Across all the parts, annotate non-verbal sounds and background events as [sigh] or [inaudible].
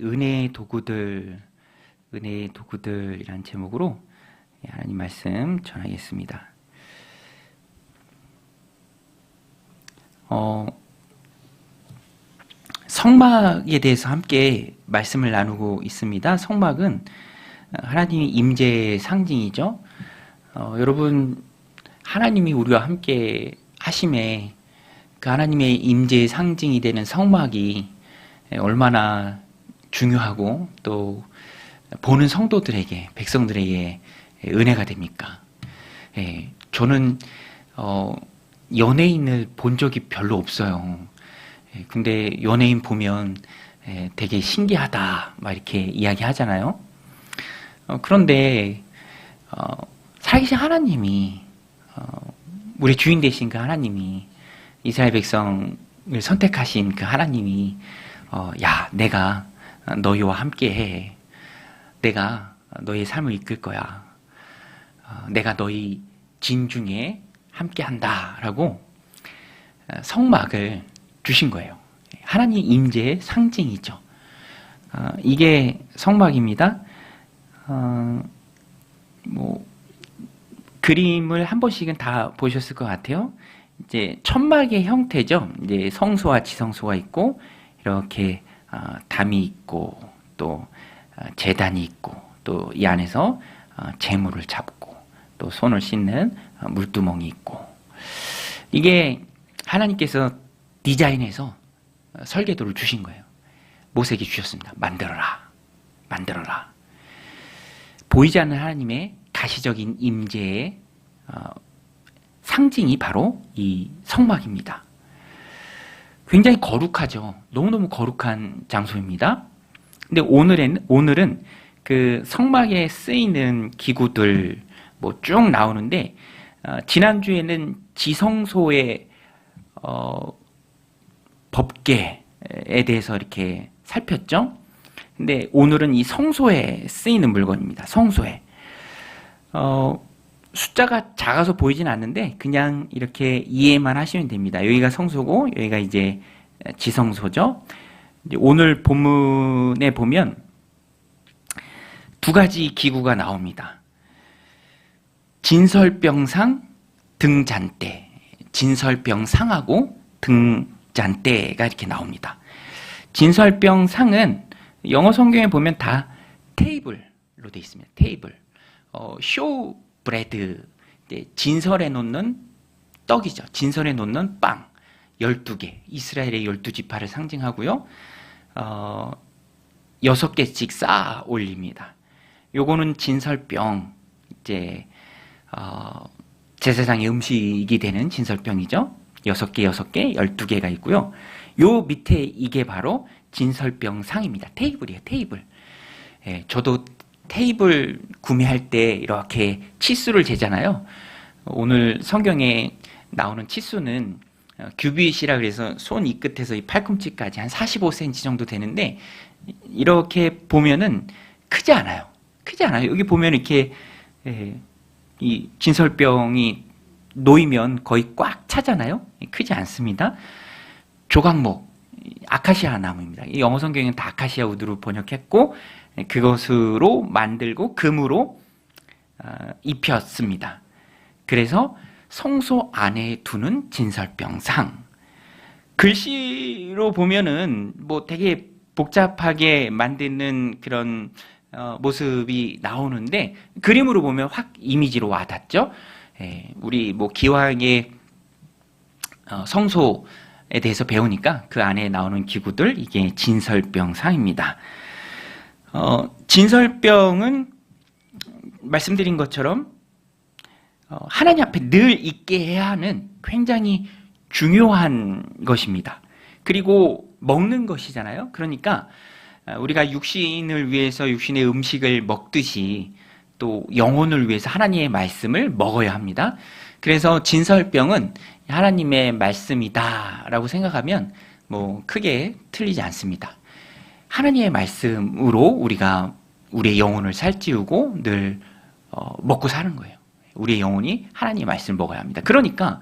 은혜의 도구들, 은혜의 도구들이란 제목으로 하나님 말씀 전하겠습니다. 어, 성막에 대해서 함께 말씀을 나누고 있습니다. 성막은 하나님의 임재의 상징이죠. 어, 여러분 하나님이 우리와 함께 하심에 그 하나님의 임재의 상징이 되는 성막이 얼마나 중요하고 또 보는 성도들에게 백성들에게 은혜가 됩니까? 예, 저는 어, 연예인을 본 적이 별로 없어요. 예, 근데 연예인 보면 예, 되게 신기하다 막 이렇게 이야기하잖아요. 어, 그런데 어, 살아계신 하나님이 어, 우리 주인 되신 그 하나님이 이스라엘 백성을 선택하신 그 하나님이 어, 야 내가 너희와 함께 해 내가 너희의 삶을 이끌 거야 어, 내가 너희 진 중에 함께 한다 라고 어, 성막을 주신 거예요. 하나님 임재의 상징이죠. 어, 이게 성막입니다. 어, 뭐 그림을 한 번씩은 다 보셨을 것 같아요. 이제 천막의 형태죠. 이제 성소와 지성소가 있고 이렇게 어, 담이 있고 또 어, 재단이 있고 또 이 안에서 어, 재물을 잡고 또 손을 씻는 어, 물두멍이 있고 이게 하나님께서 디자인해서 어, 설계도를 주신 거예요. 모세에게 주셨습니다. 만들어라. 만들어라. 보이지 않는 하나님의 가시적인 임재의 어, 상징이 바로 이 성막입니다. 굉장히 거룩하죠. 너무너무 거룩한 장소입니다. 근데 오늘은, 오늘은 그 성막에 쓰이는 기구들 뭐 쭉 나오는데, 어, 지난주에는 지성소의, 어, 법계에 대해서 이렇게 살폈죠. 근데 오늘은 이 성소에 쓰이는 물건입니다. 성소에. 어, 숫자가 작아서 보이진 않는데 그냥 이렇게 이해만 하시면 됩니다. 여기가 성소고 여기가 이제 지성소죠. 이제 오늘 본문에 보면 두 가지 기구가 나옵니다. 진설병상, 등잔대. 진설병상하고 등잔대가 이렇게 나옵니다. 진설병상은 영어 성경에 보면 다 테이블로 되어 있습니다. 테이블. 어, 쇼 브레드, 진설에 놓는 떡이죠. 진설에 놓는 빵, 12개. 이스라엘의 12지파를 상징하고요. 어, 6개씩 쌓아 올립니다. 요거는 진설병, 이제, 어, 제사장의 음식이 되는 진설병이죠. 6개, 6개, 12개가 있고요. 요 밑에 이게 바로 진설병 상입니다. 테이블이에요, 테이블. 예, 저도 테이블 구매할 때 이렇게 치수를 재잖아요. 오늘 성경에 나오는 치수는 어, 규빗이라 그래서 손 이 끝에서 이 팔꿈치까지 한 45cm 정도 되는데 이렇게 보면은 크지 않아요. 크지 않아요. 여기 보면 이렇게 예, 이 진설병이 놓이면 거의 꽉 차잖아요. 크지 않습니다. 조각목 아카시아 나무입니다. 영어 성경은 다 아카시아 우드로 번역했고 그것으로 만들고 금으로 어, 입혔습니다. 그래서 성소 안에 두는 진설병상. 글씨로 보면은 뭐 되게 복잡하게 만드는 그런 어, 모습이 나오는데 그림으로 보면 확 이미지로 와닿죠. 예, 우리 뭐 기왕의 어, 성소에 대해서 배우니까 그 안에 나오는 기구들 이게 진설병상입니다. 어, 진설병은 말씀드린 것처럼 어, 하나님 앞에 늘 있게 해야 하는 굉장히 중요한 것입니다. 그리고 먹는 것이잖아요. 그러니까 어, 우리가 육신을 위해서 육신의 음식을 먹듯이 또 영혼을 위해서 하나님의 말씀을 먹어야 합니다. 그래서 진설병은 하나님의 말씀이다라고 생각하면 뭐 크게 틀리지 않습니다. 하나님의 말씀으로 우리가 우리의 영혼을 살찌우고 늘 어, 먹고 사는 거예요. 우리의 영혼이 하나님의 말씀을 먹어야 합니다. 그러니까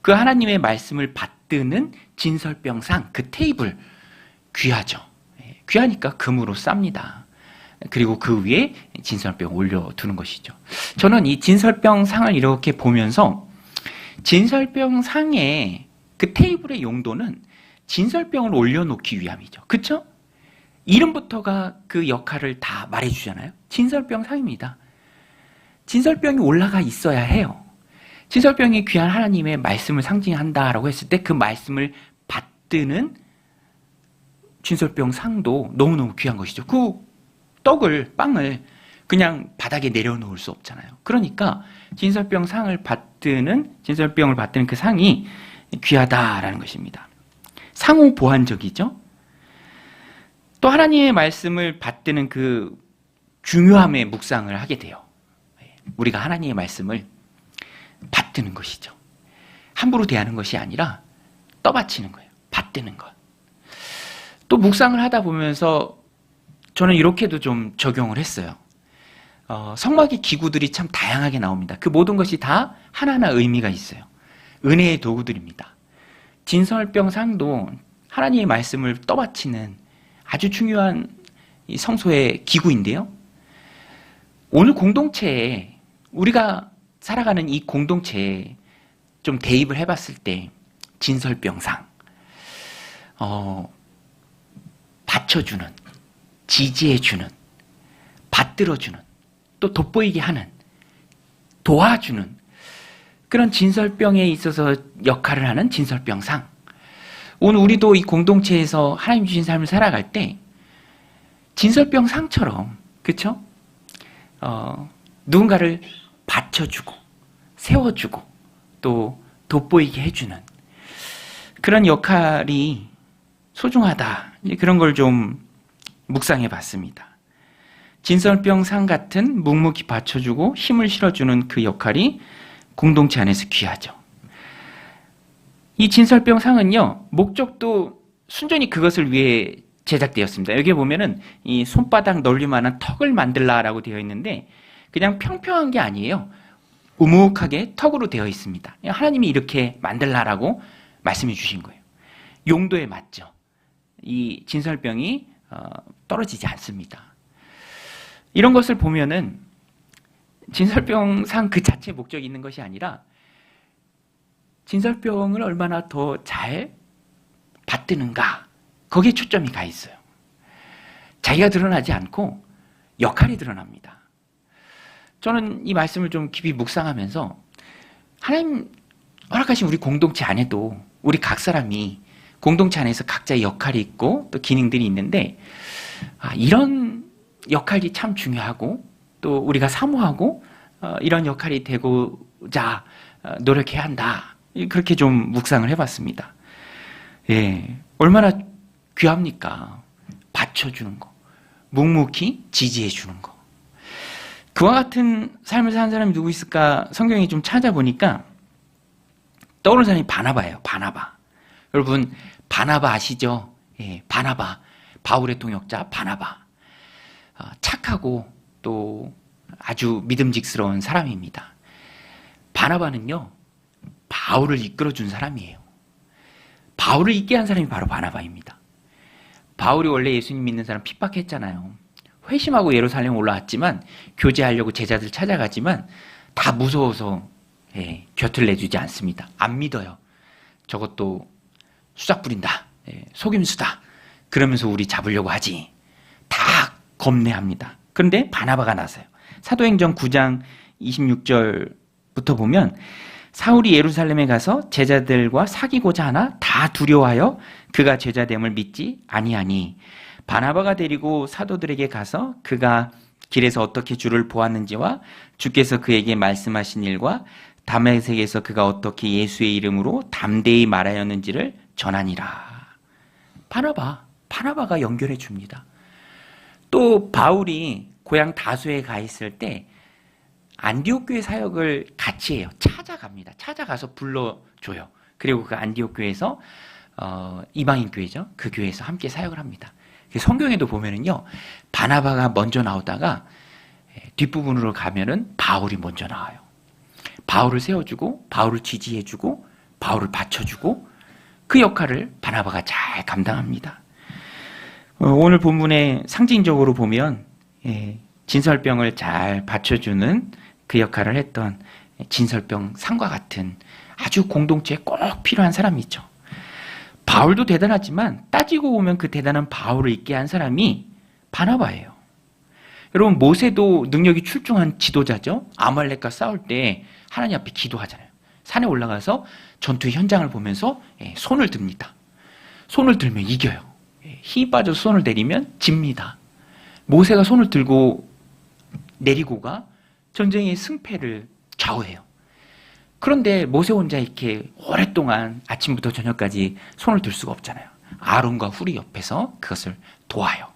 그 하나님의 말씀을 받드는 진설병상 그 테이블 귀하죠. 예, 귀하니까 금으로 쌉니다. 그리고 그 위에 진설병 올려두는 것이죠. 저는 이 진설병 상을 이렇게 보면서 진설병 상의 그 테이블의 용도는 진설병을 올려놓기 위함이죠. 그쵸? 이름부터가 그 역할을 다 말해주잖아요. 진설병 상입니다. 진설병이 올라가 있어야 해요. 진설병이 귀한 하나님의 말씀을 상징한다라고 했을 때 그 말씀을 받드는 진설병 상도 너무너무 귀한 것이죠. 그 떡을, 빵을 그냥 바닥에 내려놓을 수 없잖아요. 그러니까 진설병 상을 받드는, 진설병을 받드는 그 상이 귀하다라는 것입니다. 상호 보완적이죠? 또 하나님의 말씀을 받드는 그 중요함의 묵상을 하게 돼요. 우리가 하나님의 말씀을 받드는 것이죠. 함부로 대하는 것이 아니라 떠받치는 거예요. 받드는 것. 또 묵상을 하다 보면서 저는 이렇게도 좀 적용을 했어요. 어, 성막의 기구들이 참 다양하게 나옵니다. 그 모든 것이 다 하나하나 의미가 있어요. 은혜의 도구들입니다. 진설병 상도 하나님의 말씀을 떠받치는 아주 중요한 이 성소의 기구인데요. 오늘 공동체에 우리가 살아가는 이 공동체에 좀 대입을 해봤을 때 진설병상, 어, 받쳐주는, 지지해주는, 받들어주는, 또 돋보이게 하는, 도와주는 그런 진설병에 있어서 역할을 하는 진설병상. 오늘 우리도 이 공동체에서 하나님 주신 삶을 살아갈 때 진설병 상처럼 그쵸? 어, 누군가를 받쳐주고 세워주고 또 돋보이게 해주는 그런 역할이 소중하다. 그런 걸 좀 묵상해 봤습니다. 진설병 상 같은 묵묵히 받쳐주고 힘을 실어주는 그 역할이 공동체 안에서 귀하죠. 이 진설병상은요, 목적도 순전히 그것을 위해 제작되었습니다. 여기 보면은 이 손바닥 넓이만한 턱을 만들라라고 되어 있는데 그냥 평평한 게 아니에요. 우묵하게 턱으로 되어 있습니다. 하나님이 이렇게 만들라라고 말씀해 주신 거예요. 용도에 맞죠. 이 진설병이 어, 떨어지지 않습니다. 이런 것을 보면은 진설병상 그 자체 목적이 있는 것이 아니라 진설병을 얼마나 더 잘 받드는가 거기에 초점이 가 있어요. 자기가 드러나지 않고 역할이 드러납니다. 저는 이 말씀을 좀 깊이 묵상하면서 하나님 허락하신 우리 공동체 안에도 우리 각 사람이 공동체 안에서 각자의 역할이 있고 또 기능들이 있는데 아, 이런 역할이 참 중요하고 또 우리가 사모하고 어, 이런 역할이 되고자 어, 노력해야 한다. 그렇게 좀 묵상을 해봤습니다. 예, 얼마나 귀합니까? 받쳐주는 거, 묵묵히 지지해주는 거. 그와 같은 삶을 사는 사람이 누구 있을까 성경에 좀 찾아보니까 떠오르는 사람이 바나바예요. 바나바. 여러분 바나바 아시죠? 예, 바나바. 바울의 동역자 바나바. 어, 착하고 또 아주 믿음직스러운 사람입니다. 바나바는요, 바울을 이끌어 준 사람이에요. 바울을 있게 한 사람이 바로 바나바입니다. 바울이 원래 예수님 믿는 사람 핍박했잖아요. 회심하고 예루살렘 올라왔지만 교제하려고 제자들 찾아가지만 다 무서워서 예, 곁을 내주지 않습니다. 안 믿어요. 저것도 수작 부린다. 예, 속임수다. 그러면서 우리 잡으려고 하지. 다 겁내합니다. 그런데 바나바가 나서요. 사도행전 9장 26절부터 보면 사울이 예루살렘에 가서 제자들과 사귀고자 하나 다 두려워하여 그가 제자됨을 믿지 아니하니 바나바가 데리고 사도들에게 가서 그가 길에서 어떻게 주를 보았는지와 주께서 그에게 말씀하신 일과 담에색에서 그가 어떻게 예수의 이름으로 담대히 말하였는지를 전하니라. 바나바, 바나바가 연결해 줍니다. 또 바울이 고향 다수에 가 있을 때 안디옥 교회 사역을 같이 해요. 찾아갑니다. 찾아가서 불러줘요. 그리고 그 안디옥 교회에서 어, 이방인 교회죠. 그 교회에서 함께 사역을 합니다. 성경에도 보면은요, 바나바가 먼저 나오다가 예, 뒷부분으로 가면은 바울이 먼저 나와요. 바울을 세워주고, 바울을 지지해주고, 바울을 받쳐주고, 그 역할을 바나바가 잘 감당합니다. 어, 오늘 본문에 상징적으로 보면 예, 진설병을 잘 받쳐주는 그 역할을 했던 진설병 상과 같은 아주 공동체에 꼭 필요한 사람이 있죠. 바울도 대단하지만 따지고 보면 그 대단한 바울을 있게 한 사람이 바나바예요. 여러분 모세도 능력이 출중한 지도자죠. 아말렉과 싸울 때 하나님 앞에 기도하잖아요. 산에 올라가서 전투 현장을 보면서 예, 손을 듭니다. 손을 들면 이겨요. 예, 힘이 빠져서 손을 내리면 집니다. 모세가 손을 들고 내리고가 전쟁의 승패를 좌우해요. 그런데 모세 혼자 이렇게 오랫동안 아침부터 저녁까지 손을 들 수가 없잖아요. 아론과 훌이 옆에서 그것을 도와요.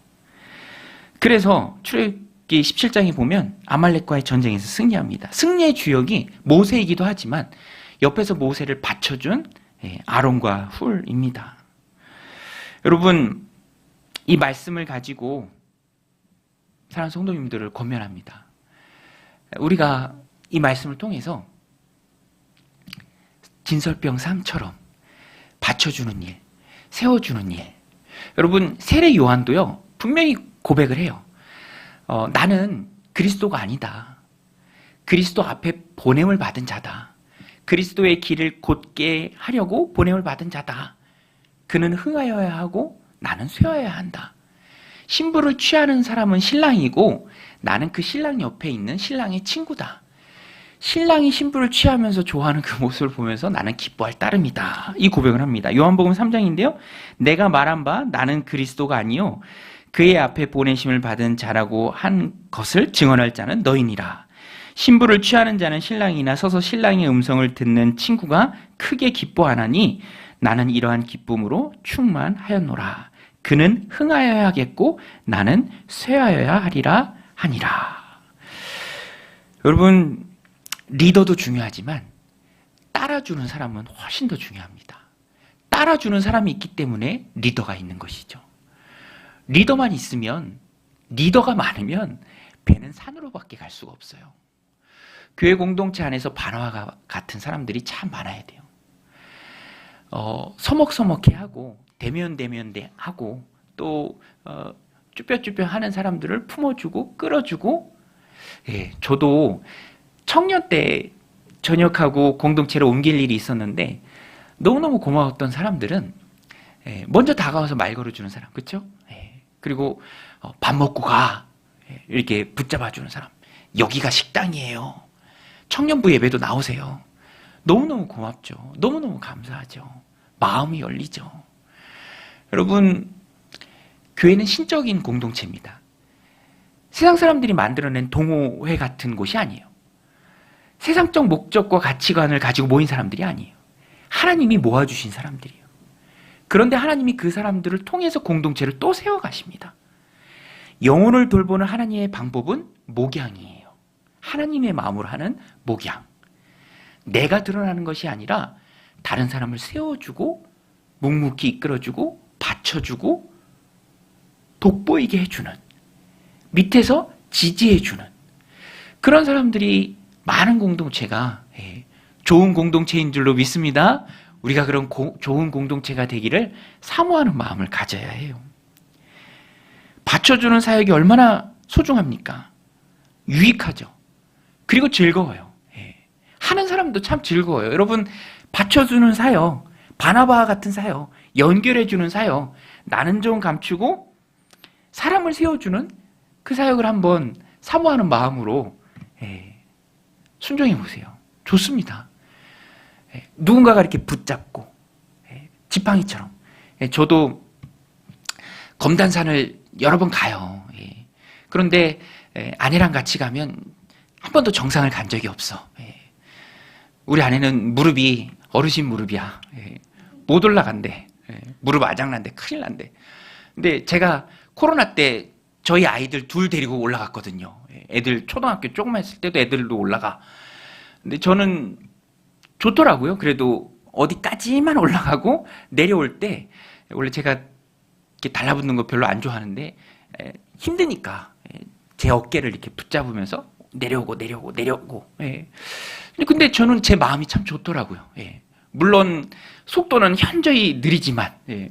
그래서 출애굽기 17장에 보면 아말렉과의 전쟁에서 승리합니다. 승리의 주역이 모세이기도 하지만 옆에서 모세를 받쳐준 예, 아론과 훌입니다. 여러분 이 말씀을 가지고 사랑하는 성도님들을 권면합니다. 우리가 이 말씀을 통해서 진설병 상처럼 받쳐주는 일, 세워주는 일. 여러분 세례 요한도요 분명히 고백을 해요. 어, 나는 그리스도가 아니다. 그리스도 앞에 보냄을 받은 자다. 그리스도의 길을 곧게 하려고 보냄을 받은 자다. 그는 흥하여야 하고 나는 쇠어야 한다. 신부를 취하는 사람은 신랑이고 나는 그 신랑 옆에 있는 신랑의 친구다. 신랑이 신부를 취하면서 좋아하는 그 모습을 보면서 나는 기뻐할 따름이다. 이 고백을 합니다. 요한복음 3장인데요. 내가 말한 바 나는 그리스도가 아니요 그의 앞에 보내심을 받은 자라고 한 것을 증언할 자는 너희니라. 신부를 취하는 자는 신랑이나 서서 신랑의 음성을 듣는 친구가 크게 기뻐하나니 나는 이러한 기쁨으로 충만하였노라. 그는 흥하여야겠고 나는 쇠하여야 하리라 하니라. 여러분 리더도 중요하지만 따라주는 사람은 훨씬 더 중요합니다. 따라주는 사람이 있기 때문에 리더가 있는 것이죠. 리더만 있으면 리더가 많으면 배는 산으로밖에 갈 수가 없어요. 교회 공동체 안에서 반화가 같은 사람들이 참 많아야 돼요. 어, 서먹서먹해 하고 대면 대면 대 하고 또 어, 쭈뼛쭈뼛 하는 사람들을 품어주고 끌어주고 예, 저도 청년 때 전역하고 공동체로 옮길 일이 있었는데 너무너무 고마웠던 사람들은 예, 먼저 다가와서 말 걸어주는 사람 그렇죠? 예, 그리고 어, 밥 먹고 가. 예, 이렇게 붙잡아주는 사람 여기가 식당이에요. 청년부 예배도 나오세요. 너무너무 고맙죠. 너무너무 감사하죠. 마음이 열리죠 여러분 교회는 신적인 공동체입니다 세상 사람들이 만들어낸 동호회 같은 곳이 아니에요 세상적 목적과 가치관을 가지고 모인 사람들이 아니에요. 하나님이 모아주신 사람들이에요. 그런데 하나님이 그 사람들을 통해서 공동체를 또 세워가십니다. 영혼을 돌보는 하나님의 방법은 목양이에요. 하나님의 마음으로 하는 목양. 내가 드러나는 것이 아니라 다른 사람을 세워주고 묵묵히 이끌어주고 받쳐주고 돋보이게 해주는 밑에서 지지해주는 그런 사람들이 많은 공동체가 예, 좋은 공동체인 줄로 믿습니다. 우리가 그런 고, 좋은 공동체가 되기를 사모하는 마음을 가져야 해요. 받쳐주는 사역이 얼마나 소중합니까? 유익하죠. 그리고 즐거워요. 예. 하는 사람도 참 즐거워요. 여러분, 받쳐주는 사역, 바나바와 같은 사역, 연결해주는 사역, 나는 좀 감추고 사람을 세워주는 그 사역을 한번 사모하는 마음으로 예. 순종해 보세요. 좋습니다. 예, 누군가가 이렇게 붙잡고 예, 지팡이처럼 예, 저도 검단산을 여러 번 가요. 그런데 아내랑 같이 가면 한 번도 정상을 간 적이 없어. 우리 아내는 무릎이 어르신 무릎이야. 못 올라간대. 무릎 아작난대. 큰일 난대. 근데 제가 코로나 때 저희 아이들 둘 데리고 올라갔거든요. 애들 초등학교 조금만 했을 때도 애들도 올라가. 근데 저는 좋더라고요. 그래도 어디까지만 올라가고 내려올 때 원래 제가 이렇게 달라붙는 거 별로 안 좋아하는데 에, 힘드니까 에, 제 어깨를 이렇게 붙잡으면서 내려오고 내려오고 내려오고. 예. 근데 저는 제 마음이 참 좋더라고요. 예. 물론 속도는 현저히 느리지만 예.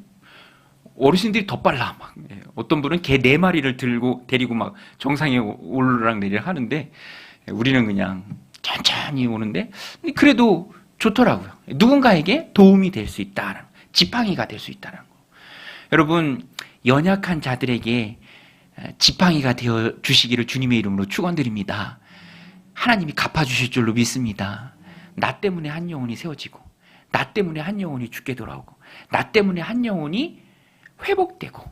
어르신들이 더 빨라. 막 예, 어떤 분은 개 네 마리를 들고 데리고 막 정상에 오르락 내리락 하는데 예, 우리는 그냥 천천히 오는데 그래도 좋더라고요. 누군가에게 도움이 될 수 있다는 지팡이가 될 수 있다는 거. 여러분 연약한 자들에게 지팡이가 되어 주시기를 주님의 이름으로 축원드립니다. 하나님이 갚아 주실 줄로 믿습니다. 나 때문에 한 영혼이 세워지고 나 때문에 한 영혼이 죽게 돌아오고 나 때문에 한 영혼이 회복되고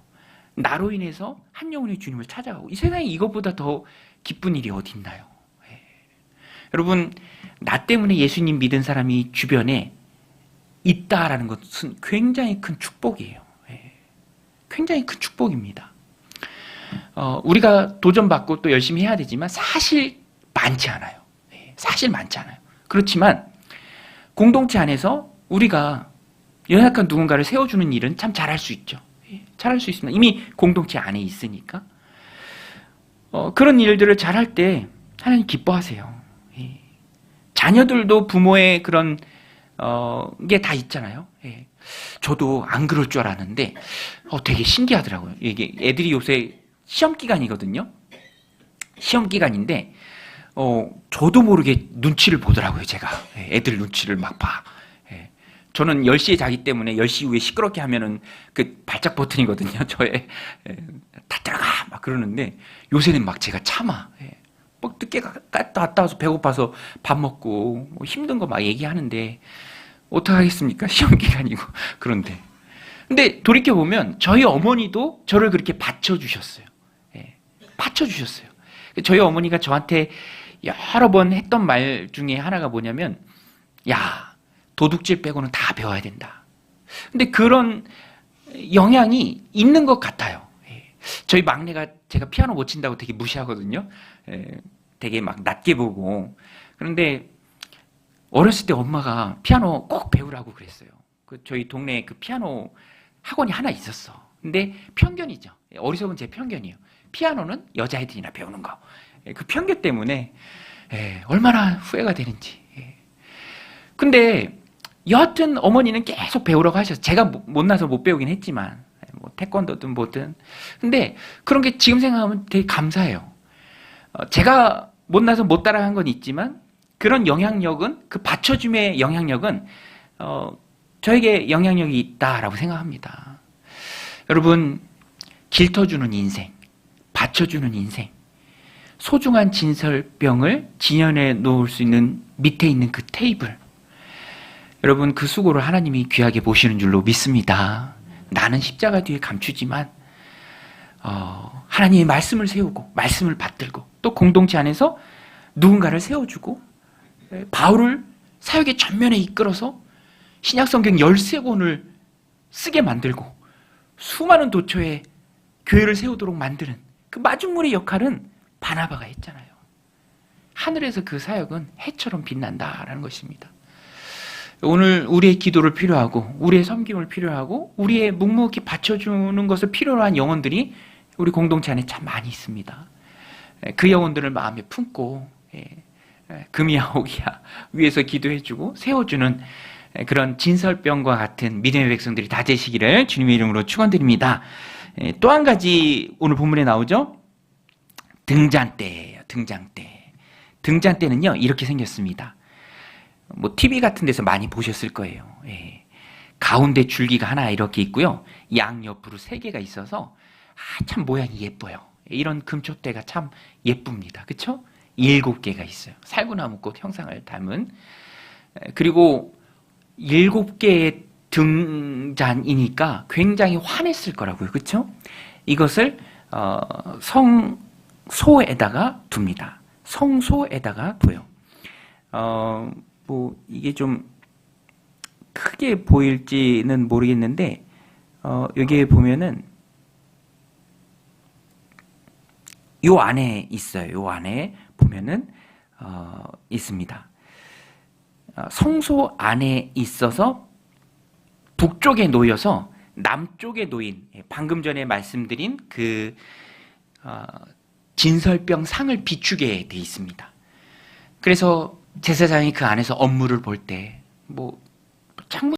나로 인해서 한 영혼이 주님을 찾아가고 이 세상에 이것보다 더 기쁜 일이 어디 있나요? 예. 여러분 나 때문에 예수님 믿은 사람이 주변에 있다라는 것은 굉장히 큰 축복이에요. 예. 굉장히 큰 축복입니다. 어, 우리가 도전받고 또 열심히 해야 되지만 사실 많지 않아요. 예. 사실 많지 않아요. 그렇지만 공동체 안에서 우리가 연약한 누군가를 세워주는 일은 참 잘할 수 있죠. 예, 잘할 수 있습니다. 이미 공동체 안에 있으니까. 어, 그런 일들을 잘할 때 하나님 기뻐하세요. 예. 자녀들도 부모의 그런 어, 게 다 있잖아요. 예. 저도 안 그럴 줄 알았는데 어, 되게 신기하더라고요. 이게 애들이 요새 시험 기간이거든요. 시험 기간인데 어, 저도 모르게 눈치를 보더라고요, 제가. 예, 애들 눈치를 막 봐. 예. 저는 10시에 자기 때문에 10시 이후에 시끄럽게 하면은 그 발작 버튼이거든요, [laughs] 저의. 예, 다 들어가! 막 그러는데 요새는 막 제가 참아. 예. 막 늦게 가- 갔다 왔다 와서 배고파서 밥 먹고 뭐 힘든 거 막 얘기하는데 어떡하겠습니까? [laughs] 시험 기간이고. 그런데. 근데 돌이켜보면 저희 어머니도 저를 그렇게 받쳐주셨어요. 예, 받쳐주셨어요. 저희 어머니가 저한테 여러 번 했던 말 중에 하나가 뭐냐면, 야, 도둑질 빼고는 다 배워야 된다. 근데 그런 영향이 있는 것 같아요. 예. 저희 막내가 제가 피아노 못 친다고 되게 무시하거든요. 예, 되게 막 낮게 보고. 그런데 어렸을 때 엄마가 피아노 꼭 배우라고 그랬어요. 그 저희 동네에 그 피아노 학원이 하나 있었어. 근데 편견이죠. 예, 어리석은 제 편견이에요. 피아노는 여자애들이나 배우는 거. 예, 그 편견 때문에 예, 얼마나 후회가 되는지. 예. 근데 여하튼 어머니는 계속 배우라고 하셨어요. 제가 못- 못나서 못 배우긴 했지만 예, 뭐 태권도든 뭐든. 근데 그런 게 지금 생각하면 되게 감사해요. 어, 제가 못나서 못 따라한 건 있지만 그런 영향력은 그 받쳐줌의 영향력은 어, 저에게 영향력이 있다라고 생각합니다. 여러분 길터주는 인생, 받쳐주는 인생, 소중한 진설병을 진연해 놓을 수 있는 밑에 있는 그 테이블. 여러분 그 수고를 하나님이 귀하게 보시는 줄로 믿습니다. 나는 십자가 뒤에 감추지만 어, 하나님의 말씀을 세우고 말씀을 받들고 또 공동체 안에서 누군가를 세워주고 에, 바울을 사역의 전면에 이끌어서 신약 성경 13권을 쓰게 만들고 수많은 도처에 교회를 세우도록 만드는 그 마중물의 역할은 바나바가 했잖아요. 하늘에서 그 사역은 해처럼 빛난다라는 것입니다. 오늘 우리의 기도를 필요하고 우리의 섬김을 필요하고 우리의 묵묵히 바쳐주는 것을 필요로 한 영혼들이 우리 공동체 안에 참 많이 있습니다. 에, 그 영혼들을 마음에 품고 예, 에, 금이야 오기야 위에서 기도해주고 세워주는 에, 그런 진설병과 같은 믿음의 백성들이 다 되시기를 주님의 이름으로 축원드립니다. 또 한 가지 오늘 본문에 나오죠. 등잔대예요. 등잔대. 등잔대는요 이렇게 생겼습니다. 뭐 TV 같은 데서 많이 보셨을 거예요. 예. 가운데 줄기가 하나 이렇게 있고요. 양 옆으로 세 개가 있어서 아, 참 모양이 예뻐요. 이런 금초대가 참 예쁩니다. 그렇죠? 일곱 개가 있어요. 살구나무꽃 형상을 담은 에, 그리고 일곱 개의 등잔이니까 굉장히 환했을 거라고요. 그렇죠? 이것을 어, 성소에다가 둡니다. 성소에다가 둬요. 어, 뭐 이게 좀 크게 보일지는 모르겠는데 어, 여기에 보면은 요 안에 있어요. 요 안에 보면은 어, 있습니다. 어, 성소 안에 있어서 북쪽에 놓여서 남쪽에 놓인 예, 방금 전에 말씀드린 그 어, 진설병 상을 비추게 돼 있습니다. 그래서 제사장이 그 안에서 업무를 볼 때 뭐 창문